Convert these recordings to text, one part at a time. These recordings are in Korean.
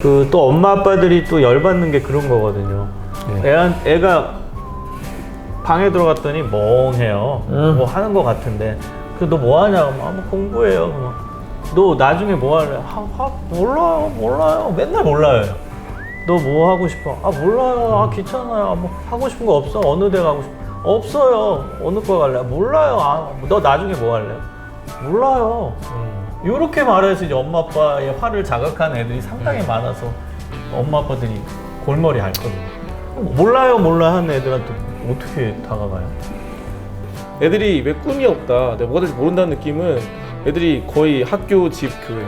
그 또 엄마 아빠들이 또 열받는 게 그런 거거든요. 네. 애한, 애가 방에 들어갔더니 멍해요. 음. 뭐 하는 거 같은데. 그 너 뭐 하냐? 아, 뭐 공부해요. 그러면 너 나중에 뭐 할래? 하, 하, 몰라요, 몰라요. 맨날 몰라요. 너 뭐 하고 싶어? 아 몰라요. 아 귀찮아요. 아, 뭐 하고 싶은 거 없어? 어느 데 가고 싶어? 없어요. 어느 과 갈래? 몰라요. 아, 너 나중에 뭐 할래? 몰라요. 이렇게 말해서 이제 엄마 아빠의 화를 자극한 애들이 상당히 많아서 엄마 아빠들이 골머리 앓거든요. 몰라요, 몰라 하는 애들한테 어떻게 다가가요? 애들이 왜 꿈이 없다, 내가 뭐가 될지 모른다는 느낌은 애들이 거의 학교, 집, 교회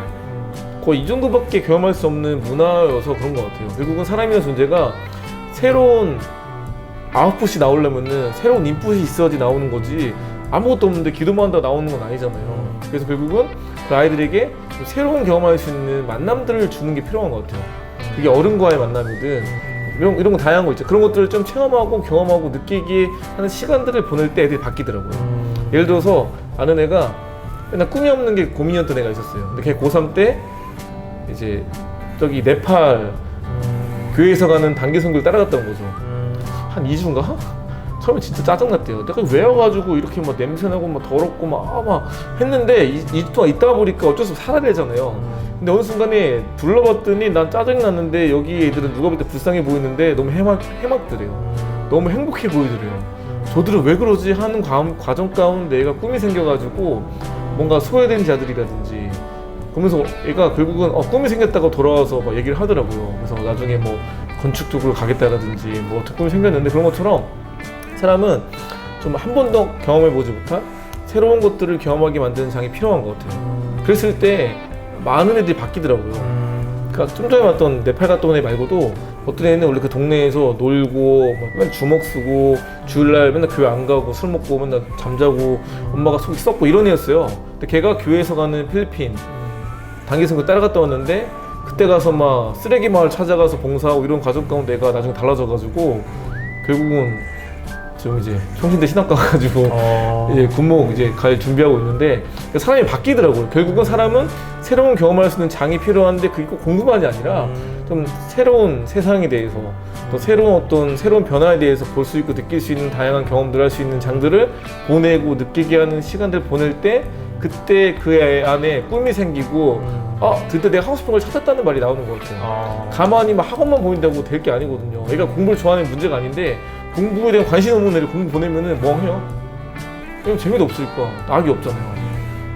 거의 이 정도밖에 경험할 수 없는 문화여서 그런 것 같아요. 결국은 사람이라는 존재가 새로운 아웃풋이 나오려면은 새로운 인풋이 있어야지 나오는 거지 아무것도 없는데 기도만 한다 나오는 건 아니잖아요. 그래서 결국은 그 아이들에게 좀 새로운 경험할 수 있는 만남들을 주는 게 필요한 것 같아요. 그게 어른과의 만남이든 이런 이런 거 다양한 거 있죠. 그런 것들을 좀 체험하고 경험하고 느끼게 하는 시간들을 보낼 때 애들이 바뀌더라고요. 예를 들어서 아는 애가 맨날 꿈이 없는 게 고민이었던 애가 있었어요. 근데 걔 고3 때 이제 저기 네팔 교회에서 가는 단기 선교를 따라갔다 온 거죠. 한 2주인가? 처음에 진짜 짜증났대요. 내가 왜 와가지고 이렇게 막 냄새나고 막 더럽고 막, 아, 막 했는데 2주 동안 있다가 보니까 어쩔 수 없이 살아야 되잖아요. 근데 어느 순간에 둘러봤더니 난 짜증났는데 여기 애들은 누가 볼 때 불쌍해 보이는데 너무 해맑, 해맑더래요. 너무 행복해 보이더래요. 저들은 왜 그러지 하는 과, 과정 가운데 애가 꿈이 생겨가지고 뭔가 소외된 자들이라든지 그러면서 애가 결국은 어, 꿈이 생겼다고 돌아와서 막 얘기를 하더라고요. 그래서 나중에 뭐 건축 쪽으로 가겠다라든지 뭐 어떻게 꿈이 생겼는데 그런 것처럼 사람은 좀 한 번도 경험해 보지 못한 새로운 것들을 경험하게 만드는 장이 필요한 것 같아요. 그랬을 때 많은 애들이 바뀌더라고요. 그러니까 좀 전에 봤던 네팔 갔던 애 말고도 어떤 애는 원래 그 동네에서 놀고 막 맨날 주먹 쓰고 주일날 맨날 교회 안 가고 술 먹고 맨날 잠자고 엄마가 속이 썩고 이런 애였어요. 근데 걔가 교회에서 가는 필리핀 단기 선교 따라갔다 왔는데 그때 가서 막 쓰레기 마을 찾아가서 봉사하고 이런 과정 가운데 애가 나중에 달라져가지고 결국은 좀 이제 총신대 신학 가가지고 어... 이제 군목 이제 갈 준비하고 있는데 그러니까 사람이 바뀌더라고요. 결국은 사람은 새로운 경험할 수 있는 장이 필요한데 그게 꼭 공부만이 아니라 음. 좀 새로운 세상에 대해서 또 새로운 어떤 새로운 변화에 대해서 볼 수 있고 느낄 수 있는 다양한 경험들을 할수 있는 장들을 보내고 느끼게 하는 시간들을 보낼 때 그때 그애 안에 꿈이 생기고 음. 아 그때 내가 하고 싶은 걸 찾았다는 말이 나오는 것 같아요. 어... 가만히 막 학원만 보인다고 될 게 아니거든요. 애가 공부를 좋아하는 문제가 아닌데 공부에 대한 관심 없는 애를 공부 보내면은 멍해요. 왜냐면 재미도 없으니까 낙이 없잖아요.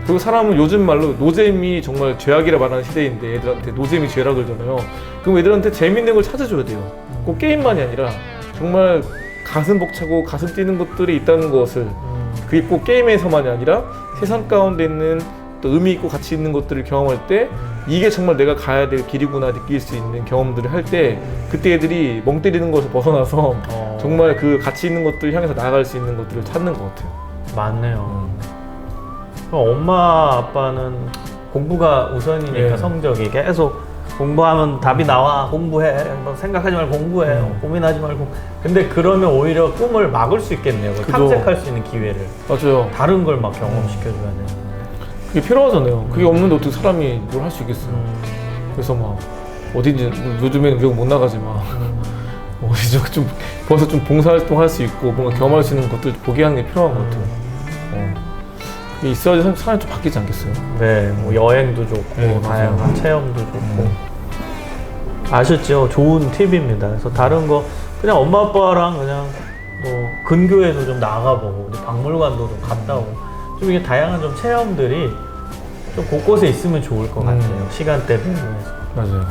그리고 사람은 요즘 말로 노잼이 정말 죄악이라 말하는 시대인데 애들한테 노잼이 죄라 그러잖아요. 그럼 애들한테 재밌는 걸 찾아줘야 돼요. 꼭 게임만이 아니라 정말 가슴 벅차고 가슴 뛰는 것들이 있다는 것을 음. 그게 꼭 게임에서만이 아니라 세상 가운데 있는 또 의미 있고 가치 있는 것들을 경험할 때 이게 정말 내가 가야 될 길이구나 느낄 수 있는 경험들을 할 때 그때 애들이 멍 때리는 것을 벗어나서 어... 정말 그 가치 있는 것들 향해서 나아갈 수 있는 것들을 찾는 것 같아요. 맞네요. 그럼 엄마 아빠는 공부가 우선이니까 네. 성적이 계속 공부하면 답이 나와 공부해 뭐 생각하지 말고 공부해 음. 고민하지 말고 근데 그러면 오히려 꿈을 막을 수 있겠네요 그걸 그죠. 탐색할 수 있는 기회를 맞아요. 다른 걸 막 경험시켜줘야 돼 그게 필요하잖아요. 그게 없는데 어떻게 사람이 뭘 할 수 있겠어요. 음. 그래서 막 어디든 뭐 요즘에는 외국 못 나가지만 음. 어디서 좀 벌써 좀 봉사활동 할 수 있고 뭔가 경험할 수 있는 것들 보게 하는 게 필요한 것 같아요. 어. 그게 있어야지 사- 사람이 좀 바뀌지 않겠어요? 네, 뭐 여행도 좋고 네, 다양한 맞아요. 체험도 좋고 음. 아셨죠? 좋은 팁입니다. 그래서 다른 거 그냥 엄마 아빠랑 그냥 뭐 근교에도 좀 나가보고 박물관도 좀 갔다 오고 좀 이게 다양한 좀 체험들이 좀 곳곳에 있으면 좋을 것 음. 같아요. 시간대 배분해서. 맞아요.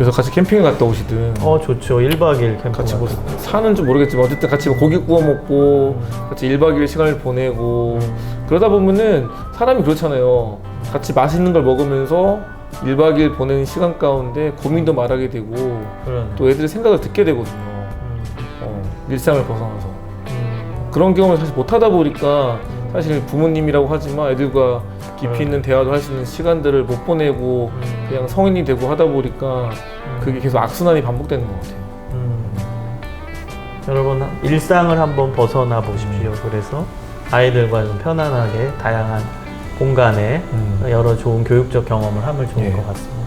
그래서 같이 캠핑을 갔다 오시든 어 좋죠. 1박 2일 캠프 같이 뭐 같은 거. 사는지 모르겠지만 어쨌든 같이 뭐 고기 구워 먹고 같이 1박 2일 시간을 보내고 그러다 보면은 사람이 그렇잖아요. 같이 맛있는 걸 먹으면서 1박 2일 보내는 시간 가운데 고민도 말하게 되고 그러네. 또 애들의 생각을 듣게 되거든요. 음. 어, 일상을 벗어나서. 음. 그런 경험을 사실 못 하다 보니까 사실 부모님이라고 하지만 애들과 깊이 음. 있는 대화도 할 수 있는 시간들을 못 보내고 음. 그냥 성인이 되고 하다 보니까 그게 계속 악순환이 반복되는 것 같아요. 음. 여러분 일상을 한번 벗어나 보십시오. 그래서 아이들과 좀 편안하게 다양한 공간에 음. 여러 좋은 교육적 경험을 하면 좋을 예. 것 같습니다.